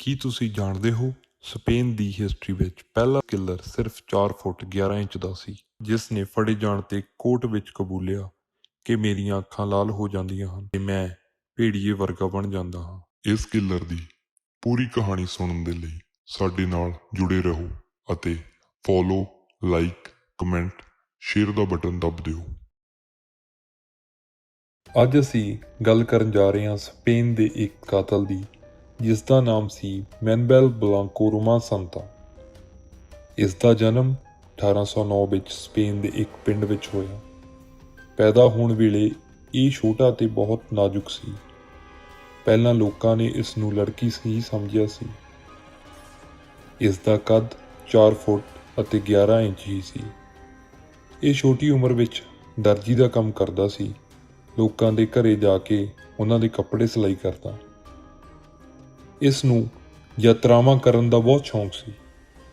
ਕੀ ਤੁਸੀਂ ਜਾਣਦੇ ਹੋ ਸਪੇਨ ਦੀ ਹਿਸਟਰੀ ਵਿੱਚ ਪਹਿਲਾ ਕਿਲਰ ਸਿਰਫ 4 ਫੁੱਟ 11 ਇੰਚ ਦਾ ਸੀ ਜਿਸ ਨੇ ਫੜੇ ਜਾਣ ਤੇ ਕੋਰਟ ਵਿੱਚ ਕਬੂਲਿਆ ਕਿ ਮੇਰੀਆਂ ਅੱਖਾਂ ਲਾਲ ਹੋ ਜਾਂਦੀਆਂ ਹਨ ਤੇ ਮੈਂ ਭੇੜੀਏ ਵਰਗਾ ਬਣ ਜਾਂਦਾ ਹਾਂ। ਇਸ ਕਿਲਰ ਦੀ ਪੂਰੀ ਕਹਾਣੀ ਸੁਣਨ ਦੇ ਲਈ ਸਾਡੇ ਨਾਲ ਜੁੜੇ ਰਹੋ ਅਤੇ ਫੋਲੋ ਲਾਈਕ ਕਮੈਂਟ ਸ਼ੇਅਰ ਦਾ ਬਟਨ ਦਬ ਦਿਓ। ਅੱਜ ਅਸੀਂ ਗੱਲ ਕਰਨ ਜਾ ਰਹੇ ਹਾਂ ਸਪੇਨ ਦੇ ਇੱਕ ਕਾਤਲ ਦੀ ਜਿਸ ਦਾ ਨਾਮ ਸੀ ਮੈਨਬੈਲ ਬਲਾਂਕੋ ਰੋਮਾ ਸੰਤਾ ਇਸ ਦਾ ਜਨਮ 1809 ਵਿੱਚ ਸਪੇਨ ਦੇ ਇੱਕ ਪਿੰਡ ਵਿੱਚ ਹੋਇਆ। ਪੈਦਾ ਹੋਣ ਵੇਲੇ ਇਹ ਛੋਟਾ ਤੇ ਬਹੁਤ ਨਾਜ਼ੁਕ ਸੀ। ਪਹਿਲਾਂ ਲੋਕਾਂ ਨੇ ਇਸ ਨੂੰ ਲੜਕੀ ਹੀ ਸਮਝਿਆ ਸੀ। ਇਸ ਦਾ ਕੱਦ 4 ਫੁੱਟ ਅਤੇ 11 ਇੰਚ ਹੀ ਸੀ। ਇਹ ਛੋਟੀ ਉਮਰ ਵਿੱਚ ਦਰਜੀ ਦਾ ਕੰਮ ਕਰਦਾ ਸੀ। ਲੋਕਾਂ ਦੇ ਘਰੇ ਜਾ ਕੇ ਉਹਨਾਂ ਦੇ ਕੱਪੜੇ ਸਿਲਾਈ ਕਰਦਾ। ਇਸ ਨੂੰ ਯਾਤਰਾਵਾਂ ਕਰਨ ਦਾ ਬਹੁਤ ਸ਼ੌਂਕ ਸੀ।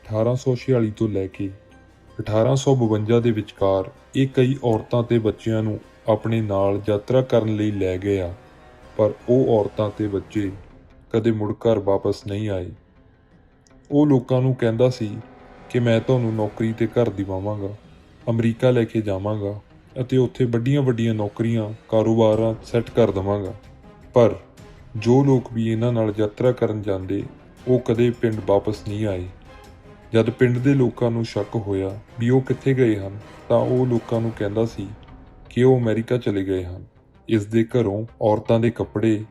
1846 ਤੋਂ ਲੈ ਕੇ 1852 ਦੇ ਵਿਚਕਾਰ ਇਹ ਕਈ ਔਰਤਾਂ ਤੇ ਬੱਚਿਆਂ ਨੂੰ ਆਪਣੇ ਨਾਲ ਯਾਤਰਾ ਕਰਨ ਲਈ ਲੈ ਗਿਆ, ਪਰ ਉਹ ਔਰਤਾਂ ਤੇ ਬੱਚੇ ਕਦੇ ਮੁੜ ਘਰ ਵਾਪਸ ਨਹੀਂ ਆਏ। ਉਹ ਲੋਕਾਂ ਨੂੰ ਕਹਿੰਦਾ ਸੀ ਕਿ ਮੈਂ ਤੁਹਾਨੂੰ ਨੌਕਰੀ ਤੇ ਘਰ ਦਿਵਾਵਾਂਗਾ, ਅਮਰੀਕਾ ਲੈ ਕੇ ਜਾਵਾਂਗਾ ਅਤੇ ਉੱਥੇ ਵੱਡੀਆਂ-ਵੱਡੀਆਂ ਨੌਕਰੀਆਂ, ਕਾਰੋਬਾਰਾਂ ਸੈੱਟ ਕਰ ਦਵਾਂਗਾ। ਪਰ ਜੋ ਲੋਕ ਵੀ ਇਹਨਾਂ ਨਾਲ ਯਾਤਰਾ ਕਰਨ ਜਾਂਦੇ, ਉਹ ਕਦੇ ਪਿੰਡ ਵਾਪਸ ਨਹੀਂ ਆਏ। ਜਦ ਪਿੰਡ ਦੇ ਲੋਕਾਂ ਨੂੰ ਸ਼ੱਕ ਹੋਇਆ ਵੀ ਉਹ ਕਿੱਥੇ ਗਏ ਹਨ, ਤਾਂ ਉਹ ਲੋਕਾਂ ਨੂੰ ਕਹਿੰਦਾ ਸੀ ਕਿ ਉਹ ਅਮਰੀਕਾ ਚਲੇ ਗਏ ਹਨ। ਇਸ ਦੇ ਘਰੋਂ ਔਰਤਾਂ ਦੇ ਕੱਪੜੇ,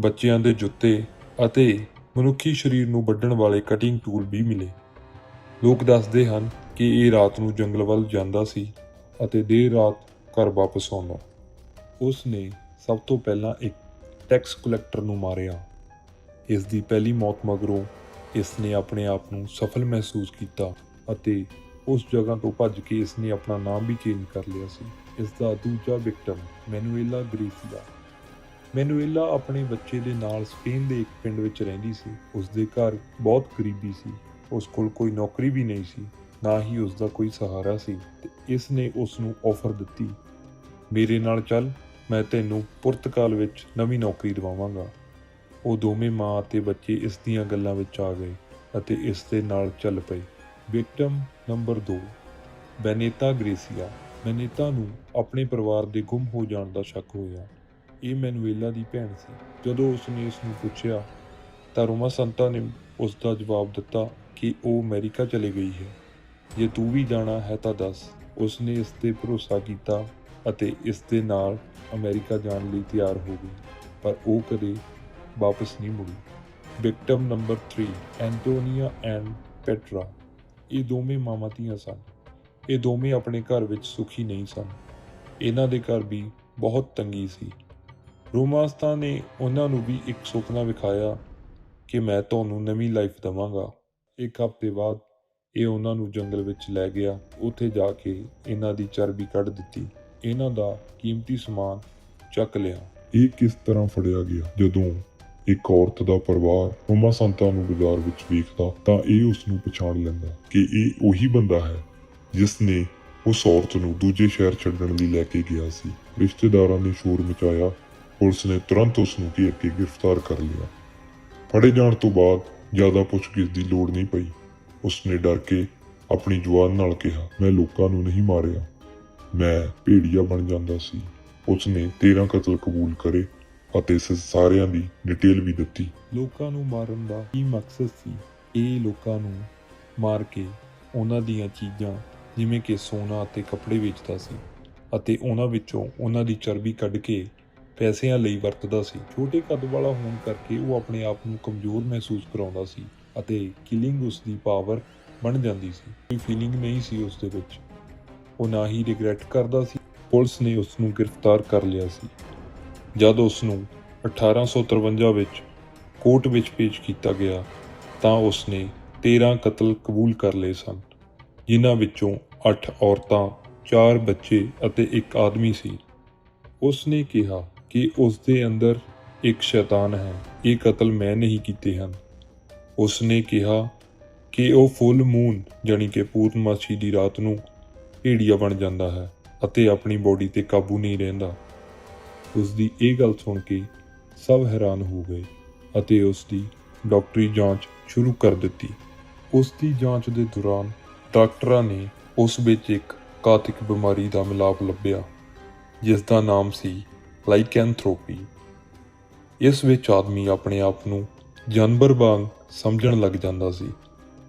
ਬੱਚਿਆਂ ਦੇ ਜੁੱਤੇ ਅਤੇ ਮਨੁੱਖੀ ਸਰੀਰ ਨੂੰ ਵੱਢਣ ਵਾਲੇ ਕਟਿੰਗ ਟੂਲ ਵੀ ਮਿਲੇ। ਲੋਕ ਦੱਸਦੇ ਹਨ ਕਿ ਇਹ ਰਾਤ ਨੂੰ ਜੰਗਲ ਵੱਲ ਜਾਂਦਾ ਸੀ ਅਤੇ ਦੇਰ ਰਾਤ ਘਰ ਵਾਪਸ ਆਉਂਦਾ। ਉਸ ਨੇ ਸਭ ਤੋਂ ਪਹਿਲਾਂ ਇੱਕ ਟੈਕਸ ਕਲੈਕਟਰ ਨੂੰ ਮਾਰਿਆ। ਇਸ ਦੀ ਪਹਿਲੀ ਮੌਤ ਮਗਰੋਂ ਇਸ ਨੇ ਆਪਣੇ ਆਪ ਨੂੰ ਸਫਲ ਮਹਿਸੂਸ ਕੀਤਾ ਅਤੇ ਉਸ ਜਗ੍ਹਾ ਤੋਂ ਭੱਜ ਕੇ ਇਸ ਨੇ ਆਪਣਾ ਨਾਮ ਵੀ ਚੇਂਜ ਕਰ ਲਿਆ ਸੀ। ਇਸ ਦਾ ਦੂਜਾ ਵਿਕਟਮ ਮੈਨੂਏਲਾ ਗ੍ਰੀਸੀਆ ਮੈਨੂਏਲਾ ਆਪਣੇ ਬੱਚੇ ਦੇ ਨਾਲ ਸਪੇਨ ਦੇ ਇੱਕ ਪਿੰਡ ਵਿੱਚ ਰਹਿੰਦੀ ਸੀ। ਉਸ ਦੇ ਘਰ ਬਹੁਤ ਗਰੀਬੀ ਸੀ। ਉਸ ਕੋਲ ਕੋਈ ਨੌਕਰੀ ਵੀ ਨਹੀਂ ਸੀ, ਨਾ ਹੀ ਉਸ ਦਾ ਕੋਈ ਸਹਾਰਾ ਸੀ ਤੇ ਇਸ ਨੇ ਉਸ ਨੂੰ ਆਫਰ ਦਿੱਤੀ। ਮੇਰੇ ਨਾਲ ਚੱਲ ਮੈਂ ਤੈਨੂੰ ਪੁਰਤਕਾਲ ਵਿੱਚ ਨਵੀਂ ਨੌਕਰੀ ਦਿਵਾਵਾਂਗਾ। ਉਹ ਦੋਵੇਂ ਮਾਂ ਅਤੇ ਬੱਚੇ ਇਸ ਦੀਆਂ ਗੱਲਾਂ ਵਿੱਚ ਆ ਗਏ ਅਤੇ ਇਸ ਦੇ ਨਾਲ ਚੱਲ ਪਏ। Victim number 2 ਬੈਨੇਤਾ gratia. ਬੈਨੇਤਾ ਨੂੰ ਆਪਣੇ ਪਰਿਵਾਰ ਦੇ ਗੁੰਮ ਹੋ ਜਾਣ ਦਾ ਸ਼ੱਕ ਹੋਇਆ। ਇਹ ਮੈਨੂਏਲਾ ਦੀ ਭੈਣ ਸੀ। ਜਦੋਂ ਉਸ ਨੇ ਇਸ ਨੂੰ ਪੁੱਛਿਆ, ਤਾਂ ਰੋਮਾ ਸੰਤਾ ਨੇ ਉਸ ਦਾ ਜਵਾਬ ਦਿੱਤਾ ਕਿ ਉਹ ਅਮਰੀਕਾ ਚਲੇ ਗਈ ਹੈ। ਜੇ ਤੂੰ ਵੀ ਜਾਣਾ ਹੈ ਤਾਂ ਦੱਸ। ਉਸ ਨੇ ਇਸ ਤੇ ਭਰੋਸਾ ਕੀਤਾ ਅਤੇ ਇਸ ਦੇ ਨਾਲ ਅਮਰੀਕਾ ਜਾਣ ਲਈ ਤਿਆਰ ਹੋ ਗਈ, ਪਰ ਉਹ ਕਦੇ ਵਾਪਸ ਨਹੀਂ ਮੁੜੀ। Victim number 3 Antonia and Petra. ਇਹ ਦੋਵੇਂ ਮਾਵਾਂ ਧੀਆਂ ਸਨ। ਇਹ ਦੋਵੇਂ ਆਪਣੇ ਘਰ ਵਿੱਚ ਸੁਖੀ ਨਹੀਂ ਸਨ। ਇਹਨਾਂ ਦੇ ਘਰ ਵੀ ਬਹੁਤ ਤੰਗੀ ਸੀ। ਰੋਮਾਸਤਾ ਨੇ ਉਹਨਾਂ ਨੂੰ ਵੀ ਇੱਕ ਸੁਪਨਾ ਵਿਖਾਇਆ ਕਿ ਮੈਂ ਤੁਹਾਨੂੰ ਨਵੀਂ ਲਾਈਫ ਦਵਾਂਗਾ। ਇੱਕ ਹਫ਼ਤੇ ਬਾਅਦ ਇਹ ਉਹਨਾਂ ਨੂੰ ਜੰਗਲ ਵਿੱਚ ਲੈ ਗਿਆ। ਉੱਥੇ ਜਾ ਕੇ ਇਹਨਾਂ ਦੀ ਚਰਬੀ ਕੱਢ ਦਿੱਤੀ। ਇਹਨਾਂ ਦਾ ਕੀਮਤੀ ਸਮਾਨ ਚੱਕ ਲਿਆ। ਇਹ ਕਿਸ ਤਰ੍ਹਾਂ ਫੜਿਆ ਗਿਆ? ਜਦੋਂ ਇੱਕ ਔਰਤ ਦਾ ਪਰਿਵਾਰ ਰੋਮਾ ਸੰਤਾ ਨੂੰ ਬਾਜ਼ਾਰ ਵਿੱਚ ਵੇਖਦਾ, ਤਾਂ ਇਹ ਉਸ ਨੂੰ ਪਛਾਣ ਲੈਂਦਾ ਕਿ ਇਹ ਉਹੀ ਬੰਦਾ ਹੈ ਜਿਸ ਨੇ ਉਸ ਔਰਤ ਨੂੰ ਦੂਜੇ ਸ਼ਹਿਰ ਛੱਡਣ ਲਈ ਲੈ ਕੇ ਗਿਆ ਸੀ। ਰਿਸ਼ਤੇਦਾਰਾਂ ਨੇ ਸ਼ੋਰ ਮਚਾਇਆ। ਪੁਲਿਸ ਨੇ ਤੁਰੰਤ ਉਸ ਨੂੰ ਘੇਰ ਕੇ ਗ੍ਰਿਫਤਾਰ ਕਰ ਲਿਆ। ਫੜੇ ਜਾਣ ਤੋਂ ਬਾਅਦ ਜ਼ਿਆਦਾ ਪੁੱਛਗਿੱਛ ਦੀ ਲੋੜ ਨਹੀਂ ਪਈ। ਉਸ ਨੇ ਡਰ ਕੇ ਆਪਣੀ ਜਵਾਨ ਨਾਲ ਕਿਹਾ, ਮੈਂ ਲੋਕਾਂ ਨੂੰ ਨਹੀਂ ਮਾਰਿਆ। ਮੈਂ ਭੇੜੀਆ ਬਣ ਜਾਂਦਾ ਸੀ। ਉਸਨੇ 13 ਕਤਲ ਕਬੂਲ ਕਰੇ ਅਤੇ ਸਾਰਿਆਂ ਦੀ ਡਿਟੇਲ ਵੀ ਦਿੱਤੀ। ਲੋਕਾਂ ਨੂੰ ਮਾਰਨ ਦਾ ਕੀ ਮਕਸਦ ਸੀ? ਇਹ ਲੋਕਾਂ ਨੂੰ ਮਾਰ ਕੇ ਉਹਨਾਂ ਦੀਆਂ ਚੀਜ਼ਾਂ, ਜਿਵੇਂ ਕਿ ਸੋਨਾ ਅਤੇ ਕੱਪੜੇ ਵੇਚਦਾ ਸੀ ਅਤੇ ਉਹਨਾਂ ਵਿੱਚੋਂ ਉਹਨਾਂ ਦੀ ਚਰਬੀ ਕੱਢ ਕੇ ਪੈਸਿਆਂ ਲਈ ਵਰਤਦਾ ਸੀ। ਛੋਟੇ ਕੱਦ ਵਾਲਾ ਹੋਣ ਕਰਕੇ ਉਹ ਆਪਣੇ ਆਪ ਨੂੰ ਕਮਜ਼ੋਰ ਮਹਿਸੂਸ ਕਰਾਉਂਦਾ ਸੀ ਅਤੇ ਕਿਲਿੰਗ ਉਸ ਦੀ ਪਾਵਰ ਬਣ ਜਾਂਦੀ ਸੀ। ਕੋਈ ਫੀਲਿੰਗ ਨਹੀਂ ਸੀ ਉਸ ਦੇ ਵਿੱਚ। ਉਹ ਨਾ ਹੀ ਰਿਗਰੈਟ ਕਰਦਾ ਸੀ। ਪੁਲਿਸ ਨੇ ਉਸ ਨੂੰ ਗ੍ਰਿਫਤਾਰ ਕਰ ਲਿਆ ਸੀ। ਜਦ ਉਸ ਨੂੰ 1853 ਵਿੱਚ ਕੋਰਟ ਵਿੱਚ ਪੇਸ਼ ਕੀਤਾ ਗਿਆ, ਤਾਂ ਉਸ ਨੇ 13 ਕਤਲ ਕਬੂਲ ਕਰ ਲਏ ਸਨ, ਜਿਨ੍ਹਾਂ ਵਿੱਚੋਂ 8 ਔਰਤਾਂ 4 ਬੱਚੇ ਅਤੇ ਇੱਕ ਆਦਮੀ ਸੀ। ਉਸ ਨੇ ਕਿਹਾ ਕਿ ਉਸ ਦੇ ਅੰਦਰ ਇੱਕ ਸ਼ੈਤਾਨ ਹੈ, ਇਹ ਕਤਲ ਮੈਂ ਨਹੀਂ ਕੀਤੇ ਹਨ। ਉਸ ਨੇ ਕਿਹਾ ਕਿ ਉਹ ਫੁੱਲ ਮੂਨ ਜਾਨੀ ਕਿ ਪੂਰਨਮਾਸ਼ੀ ਦੀ ਰਾਤ ਨੂੰ ਭੇੜੀਆ ਬਣ ਜਾਂਦਾ ਹੈ ਅਤੇ ਆਪਣੀ ਬੋਡੀ ਤੇ ਕਾਬੂ ਨਹੀਂ ਰਹਿੰਦਾ। ਉਸ ਦੀ ਇਹ ਗੱਲ ਸੁਣ ਕੇ ਸਭ ਹੈਰਾਨ ਹੋ ਗਏ ਅਤੇ ਉਸ ਦੀ ਡਾਕਟਰੀ ਜਾਂਚ ਸ਼ੁਰੂ ਕਰ ਦਿੱਤੀ। ਉਸ ਦੀ ਜਾਂਚ ਦੇ ਦੌਰਾਨ ਡਾਕਟਰਾਂ ਨੇ ਉਸ ਵਿੱਚ ਇੱਕ ਘਾਤਕ ਬਿਮਾਰੀ ਦਾ ਮਿਲਾਪ ਲੱਭਿਆ, ਜਿਸ ਦਾ ਨਾਮ ਸੀ ਲਾਈਕੈਂਥਰੋਪੀ। ਇਸ ਵਿੱਚ ਆਦਮੀ ਆਪਣੇ ਆਪ ਨੂੰ ਜਾਨਵਰ ਵਾਂਗ ਸਮਝਣ ਲੱਗ ਜਾਂਦਾ ਸੀ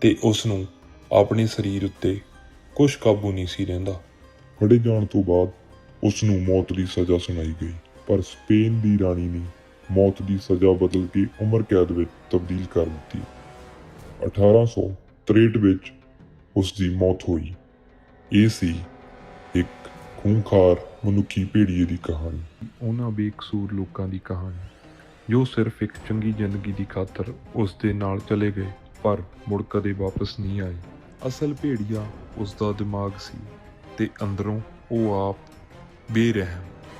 ਤੇ ਉਸ ਨੂੰ ਆਪਣੇ ਸਰੀਰ ਉੱਤੇ ਕੁਝ ਕਾਬੂ ਨਹੀਂ ਸੀ ਰਹਿੰਦਾ। ਫੜੇ ਜਾਣ ਤੋਂ ਬਾਅਦ ਉਸ ਨੂੰ ਮੌਤ ਦੀ ਸਜ਼ਾ ਸੁਣਾਈ ਗਈ। ਪਰ ਸਪੇਨ ਦੀ ਰਾਣੀ ਨੇ ਮੌਤ ਦੀ ਸਜ਼ਾ ਬਦਲ ਕੇ ਉਮਰ ਕੈਦ ਵਿੱਚ ਤਬਦੀਲ ਕਰ ਦਿੱਤੀ। 1863 ਵਿੱਚ ਉਸ ਦੀ ਮੌਤ ਹੋਈ। ਇਹ ਸੀ ਇੱਕ ਖੂੰਖਾਰ ਮਨੁੱਖੀ ਭੇੜੀਏ ਦੀ ਕਹਾਣੀ। ਉਹਨਾਂ ਬੇਕਸੂਰ ਲੋਕਾਂ ਦੀ ਕਹਾਣੀ ਜੋ ਸਿਰਫ ਇੱਕ ਚੰਗੀ ਜ਼ਿੰਦਗੀ ਦੀ ਖਾਤਰ ਉਸ ਦੇ ਨਾਲ ਚਲੇ ਗਏ ਪਰ ਮੁੜ ਕਦੇ ਵਾਪਸ ਨਹੀਂ ਆਏ। ਅਸਲ ਭੇੜੀਆ ਉਸਦਾ ਦਿਮਾਗ ਸੀ ਤੇ ਅੰਦਰੋਂ ਉਹ ਆਪ ਬੇਰਹਿਮ